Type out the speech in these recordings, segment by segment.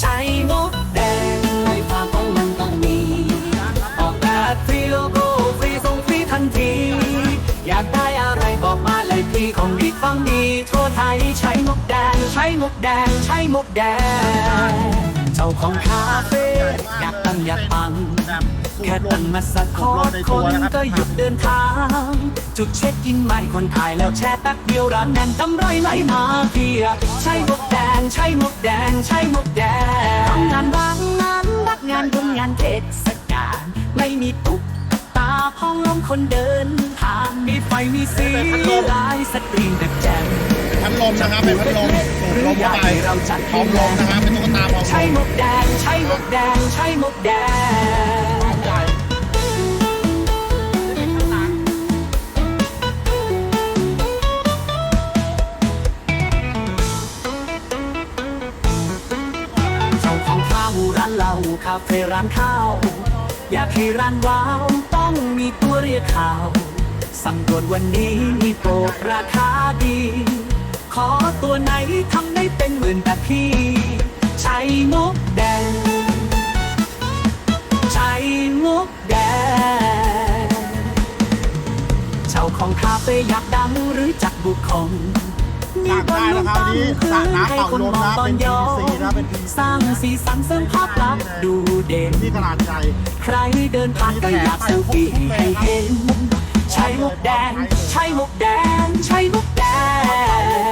ใช้มดแดงไล่ฟ้าของมันต้องมี ออกแบบฟรีโลโก้ฟรีส่งฟรีทันที อยากได้อะไรบอกมาเลยพี่ของดีฟังดีทั่วไทยใช้มกแดง ใช้มกแดง ใช้มกแดง เจ้าของคาเฟ่อยากตั้งอยากปังแค่ตั้งมาสักคอร์คนก็หยุดเดินทาง จุดเช็คอินใหม่คนถ่ายแล้วแชร์แป๊บเดียวร้านแน่นกำไรไหลมาเพียใช่มกแดง ใช่มกแดง ใช่มก งานบุญงานเทศกาลไม่มีตุ๊กตาพ้องลมคนเดินทางมีไฟมีสีลายสตรีมแบบแจ่มพัดลมนะครับเป็นพัดลมสูบลมเข้าไปพร้อมลมนะครับเป็นตุ๊กตาพร้อมลใช่มมกแดงใช่มกแดงใช่มกแดง คาเฟ่ร้านข้าว อยากให้ร้านว้าวต้องมีตัวเรียกข่าว สั่งด่วนวันนี้มีโปรราคาดี ขอตัวไหนทำได้เป็นหมื่นแบบพี่ ใช้มกแดง ใช้มกแดงเจ้าของคาเฟ่อยากดังหรือจักบุคคล มีบอลลูนตั้งพื้นให้คนมองตอนย้อนสร้างสีสันเสริมภาพลักษณ์ดูเด่น นี่ขนาดใหญ่ใครเดินผ่านก็อยากเซลฟี่ให้เห็น ใช้มุกแดง ใช้มุกแดง ใช้มุกแด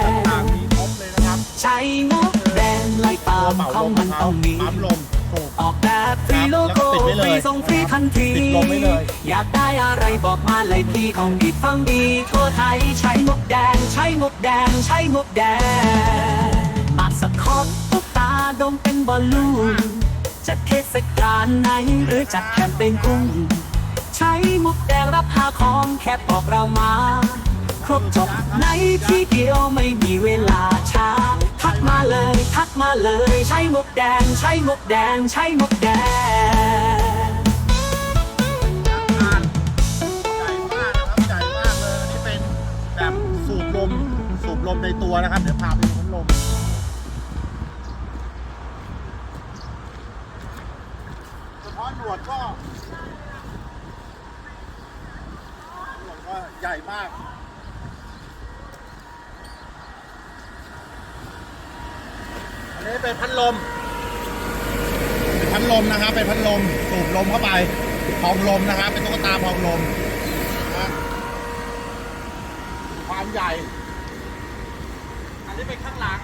ง ต่างมีครบเลยนะครับใช้มุกแดงไล่ตามเขามันต้องมีปั๊มลมสูบออกแบบฟรี รีส่งฟรีทันที ติดลมไว้เลย อยากได้อะไรบอกมาเลยพี่ของดีฟังดีทั่วไทยใช้มุกแดง ใช้มุกแดง ใช้มุกแดงมาสคอตตุ๊กตาดมเป็นบอลลูนจัดเทศกาลไหนหรือจัดแคมเปญกุ้งใช้มุกแดงรับหาของแค่บอกเรามา ครบจบในที่เดียวไม่มีเวลาช้า ทักมาเลย ทักมาเลย ใช้มุกแดง ใช้มุกแดง ใช้มุกแดง ในตัวนะครับ เดี๋ยวพาไปดูพัดลมเฉพาะหนวดก็หนวดก็ใหญ่มากอันนี้เป็นพัดลมเป็นพัดลมนะครับเป็นพัดลมสูบลมเข้าไปพองลมนะครับ เป็นตุ๊กตาพองลมนะความใหญ่ อันนี้เป็นข้างหลัง